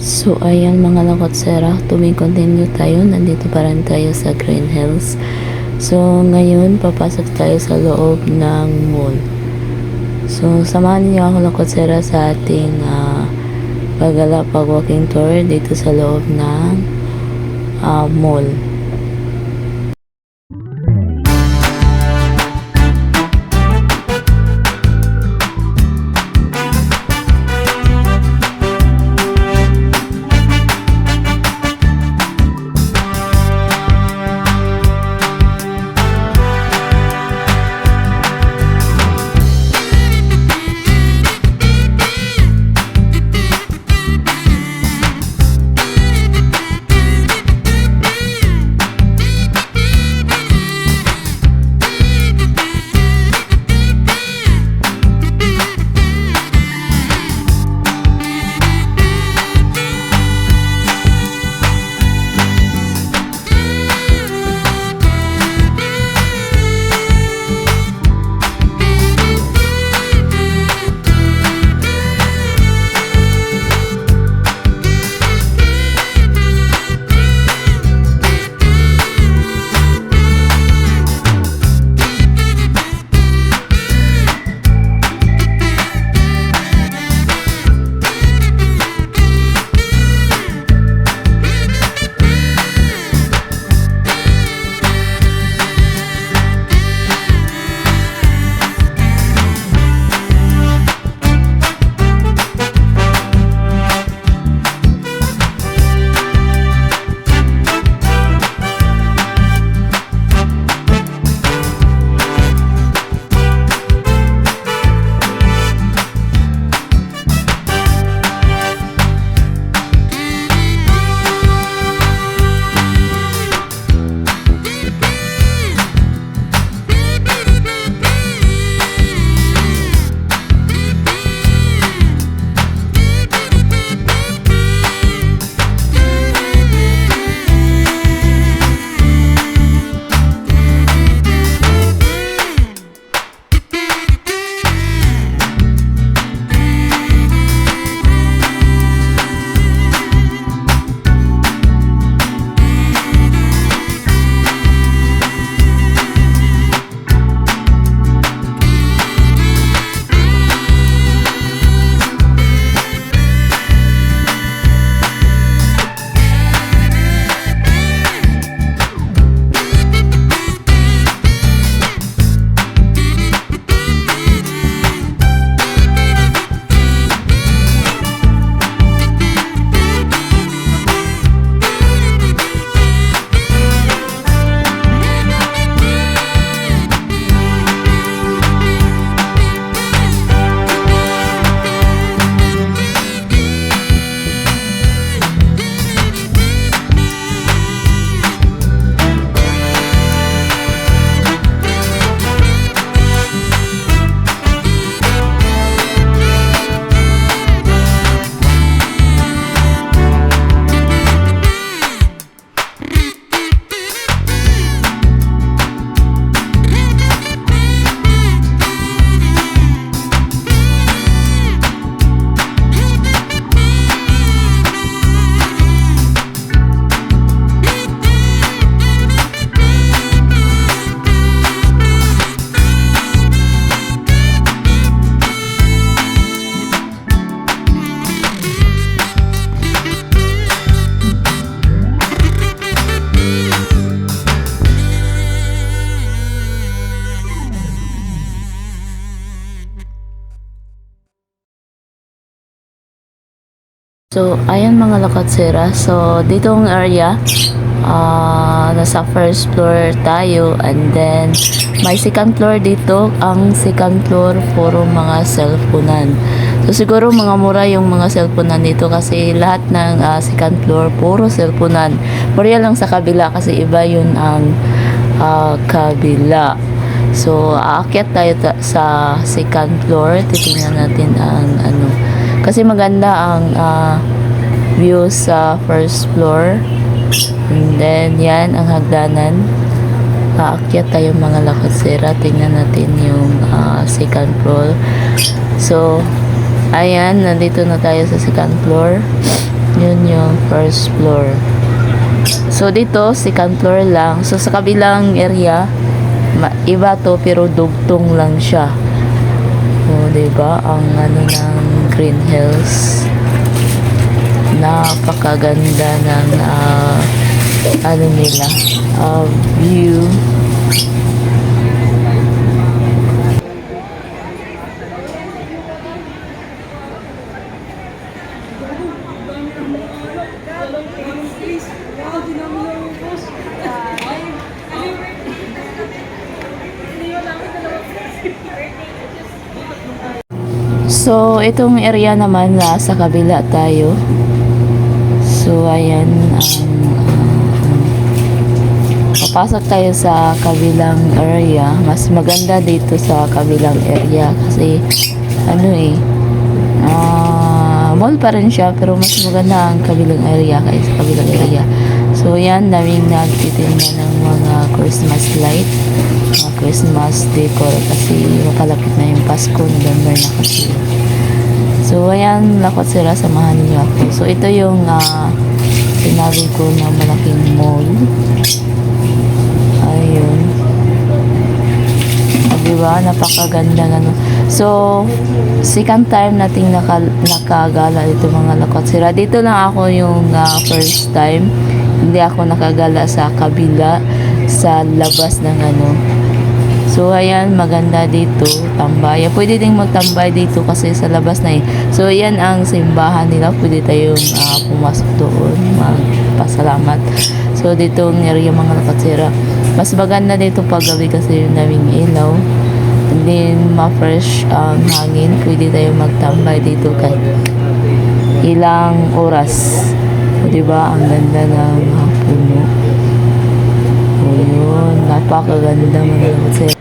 So, ayan mga lakotsera, tuming continue tayo. Nandito pa rin tayo sa Green Hills. So, ngayon, papasok tayo sa loob ng mall. So, samahan niyo ako lakotsera sa ating ah, pagala pag-walking tour dito sa loob ng ah, mall. So, ayan mga lakatsera. So, ditong area, ah nasa first floor tayo. And then, may second floor dito. Ang second floor, puro mga cellphonean. So, siguro mga mura yung mga cellphonean dito kasi lahat ng ah, second floor, puro cellphonean. Mura lang sa kabila kasi iba yun ang ah, kabila. So, aakyat tayo ta- sa second floor. Titingnan natin ang ano. Kasi maganda ang ah, view sa first floor. And then, yan ang hagdanan. Aakyat tayo mga lakotsera. Tingnan natin yung ah, second floor. So, ayan, nandito na tayo sa second floor. Yun yung first floor. So dito, second floor lang. So sa kabilang area, iba to pero dugtong lang siya. O, di ba? Ang ano ng Green Hills. Napakaganda ng ah, ano nila, ah, view. So, itong area naman na sa kabila tayo. So, ayan ang um, papasok tayo sa kabilang area. Mas maganda dito sa kabilang area kasi ano eh ah, mall pa rin siya pero mas maganda ang kabilang area kaysa sa kabilang area. So, yan, daming nagtitinda ng mga Christmas light, Christmas decor kasi makalapit na yung Pasko, November na kasi. So, ayan, lakot sila, samahan niyo ako. So, ito yung ah, sinabi ko na malaking mall. Ayun. Ah, diba? Napakaganda ano. So, second time nating naka, nakagala ito mga lakot sila. Dito lang ako yung ah, first time. Hindi ako nakagala sa kabila sa labas ng ano. So, ayan, maganda dito, tambay. Pwede ding magtambay dito kasi sa labas na eh. So, ayan ang simbahan nila. Pwede tayong ah, pumasok doon, magpasalamat. So, dito ang area mga nakatsira. Mas maganda dito pag gabi kasi yung daming ilaw. And then, ma-fresh ang hangin. Pwede tayong magtambay dito kahit ilang oras. O, diba? Ang ganda ng puno. O, yun. Napakaganda mga nakatsira.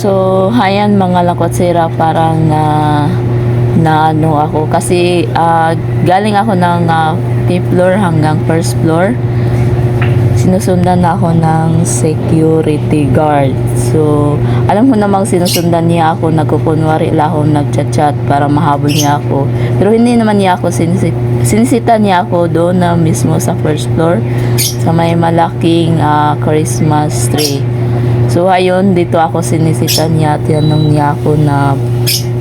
So, hayan mga lakotsira parang na na ano ako kasi ah, galing ako ng ah, fifth floor hanggang first floor sinusundan ako ng security guard. So, alam ko namang sinusundan niya ako, nagkukunwari lang ako, nagchat-chat para mahabol niya ako. Pero hindi naman niya ako sinisit sinisita niya ako doon na mismo sa first floor sa may malaking ah, Christmas tree. So, ayun, dito ako sinisita niya, tinanong niya ako na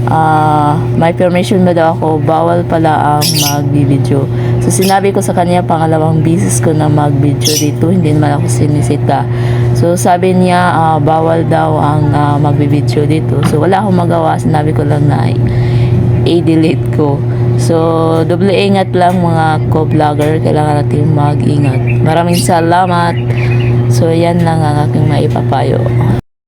ah, may permission ba daw ako, bawal pala ang mag-video. So, sinabi ko sa kanya, pangalawang bisis ko na mag-video dito, hindi naman ako sinisita. So, sabi niya, ah, bawal daw ang uh, mag-video dito. So, wala akong magawa, sinabi ko lang na i-delete ko. So, doble ingat lang mga co-vlogger, kailangan natin mag-ingat. Maraming salamat. So, yan lang ang aking maipapayo.